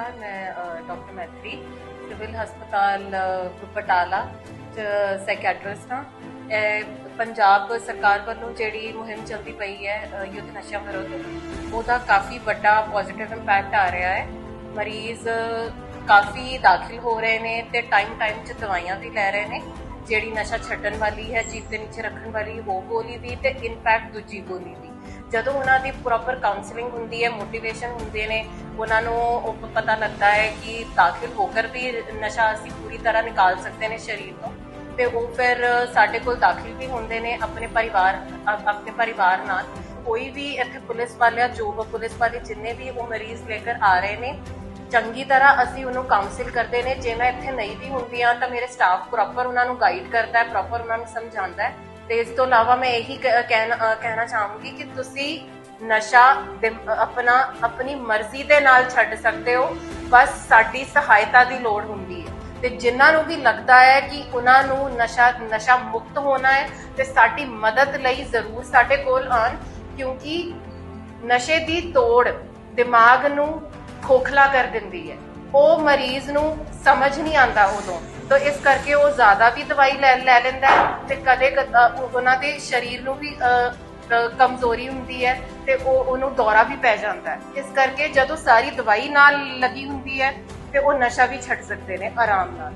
ਨਮਸਕਾਰ ਮੈਂ doctor ਮੈਥਰੀ civil ਹਸਪਤਾਲ ਅ, ਬਟਾਲਾ ਚ ਸਾਈਕੈਟ੍ਰਿਸਟ ਹਾਂ। ਪੰਜਾਬ ਸਰਕਾਰ ਵੱਲੋਂ ਜਿਹੜੀ ਮੁਹਿੰਮ ਚੱਲਦੀ ਪਈ ਹੈ ਯੁੱਧ ਨਸ਼ਾ ਵਿਰੋਧ ਉਹਦਾ ਕਾਫੀ ਵੱਡਾ ਪੋਜ਼ਿਟਿਵ ਇੰਪੈਕਟ ਆ ਰਿਹਾ ਹੈ। ਮਰੀਜ਼ ਕਾਫੀ ਦਾਖਲ ਹੋ ਰਹੇ ਨੇ ਤੇ ਟਾਈਮ ਟਾਈਮ 'ਚ ਦਵਾਈਆਂ ਵੀ ਲੈ ਰਹੇ ਨੇ। ਜਿਹੜੀ ਨਸ਼ਾ ਛੱਡਣ ਵਾਲੀ ਹੈ ਜੀਭ ਦੇ ਨੀਚੇ ਰੱਖਣ ਵਾਲੀ ਉਹ ਗੋਲੀ ਵੀ ਤੇ ਇਨਫੈਕਟ ਦੂਜੀ ਗੋਲੀ ਵੀ। ਜਦੋਂ ਉਹਨਾਂ ਦੀ ਪ੍ਰੋਪਰ ਕਾਉਂਸਲਿੰਗ ਹੁੰਦੀ ਹੈ ਮੋਟੀਵੇਸ਼ਨ ਹੁੰਦੇ ਨੇ, ਉਹਨਾਂ ਨੂੰ ਉਹ ਪਤਾ ਲੱਗਦਾ ਹੈ ਕਿ ਦਾਖਲ ਹੋ ਕਰ ਵੀ ਨਸ਼ਾ ਅਸੀਂ ਪੂਰੀ ਤਰ੍ਹਾਂ ਨਿਕਾਲ ਸਕਦੇ ਨੇ ਸਰੀਰ ਤੋਂ ਤੇ ਉਹ ਫਿਰ ਸਾਡੇ ਕੋਲ ਦਾਖਲ ਵੀ ਹੁੰਦੇ ਨੇ ਆਪਣੇ ਪਰਿਵਾਰ ਆਪਣੇ ਪਰਿਵਾਰ ਨਾਲ। ਕੋਈ ਵੀ ਇੱਥੇ ਪੁਲਿਸ ਵਾਲਿਆ, ਜੋ ਪੁਲਿਸ ਵਾਲੇ ਜਿੰਨੇ ਵੀ ਉਹ ਮਰੀਜ਼ ਲੈ ਕੇ ਆ ਰਹੇ ਨੇ, ਚੰਗੀ ਤਰ੍ਹਾਂ ਅਸੀਂ ਉਹਨੂੰ ਕਾਉਂਸਲ ਕਰਦੇ ਨੇ। ਜੇ ਮੈਂ ਇੱਥੇ ਨਹੀਂ ਵੀ ਹੁੰਦੀ ਆ ਤਾਂ ਮੇਰੇ ਸਟਾਫ ਪ੍ਰੋਪਰ ਉਹਨਾਂ ਨੂੰ ਗਾਈਡ ਕਰਦਾ ਹੈ ਪ੍ਰੋਪਰ ਉਹਨਾਂ ਨੂੰ ਸਮਝਾਉਂਦਾ ਹੈ। ਤੇ ਇਸ ਤੋਂ ਇਲਾਵਾ ਮੈਂ ਇਹੀ ਕ- ਕਹਿਣਾ ਕਹਿਣਾ ਚਾਹੂੰਗੀ ਕਿ ਤੁਸੀਂ ਨਸ਼ਾ ਦਿਮ- ਆਪਣਾ, ਆਪਣੀ ਮਰਜ਼ੀ ਦੇ ਨਾਲ ਛੱਡ ਸਕਦੇ ਹੋ, ਬਸ ਸਾਡੀ ਸਹਾਇਤਾ ਦੀ ਲੋੜ ਹੁੰਦੀ ਹੈ। ਤੇ ਜਿਨ੍ਹਾਂ ਨੂੰ ਵੀ ਲੱਗਦਾ ਹੈ ਕਿ ਉਹਨਾਂ ਨੂੰ ਨਸ਼ਾ ਨਸ਼ਾ ਮੁਕਤ ਹੋਣਾ ਹੈ, ਤੇ ਸਾਡੀ ਮਦਦ ਲਈ ਜ਼ਰੂਰ ਸਾਡੇ ਕੋਲ ਆਣ ਕਿਉਂਕਿ ਨਸ਼ੇ ਦੀ ਤੋੜ ਦਿਮਾਗ ਨੂੰ ਖੋਖਲਾ ਕਰ ਦਿੰਦੀ ਹੈ। ਉਹ ਮਰੀਜ਼ ਨੂੰ ਸਮਝ ਨਹੀਂ ਆਂਦਾ ਉਦੋਂ। ਤਾਂ ਇਸ ਕਰਕੇ ਉਹ ਜ਼ਿਆਦਾ ਵੀ ਦਵਾਈ ਲੈ ਲੈ ਲੈਂਦਾ ਤੇ ਕਦੇ ਉਹਨਾਂ ਦੇ ਸਰੀਰ ਨੂੰ ਵੀ ਕਮਜ਼ੋਰੀ ਹੁੰਦੀ ਹੈ ਤੇ ਉਹ ਉਹਨੂੰ ਦੌਰਾ ਵੀ ਪੈ ਜਾਂਦਾ ਹੈ। ਇਸ ਕਰਕੇ ਜਦੋਂ ਸਾਰੀ ਦਵਾਈ ਨਾਲ ਲੱਗੀ ਹੁੰਦੀ ਹੈ ਤੇ ਉਹ ਨਸ਼ਾ ਵੀ ਛੱਡ ਸਕਦੇ ਨੇ ਆਰਾਮ ਨਾਲ।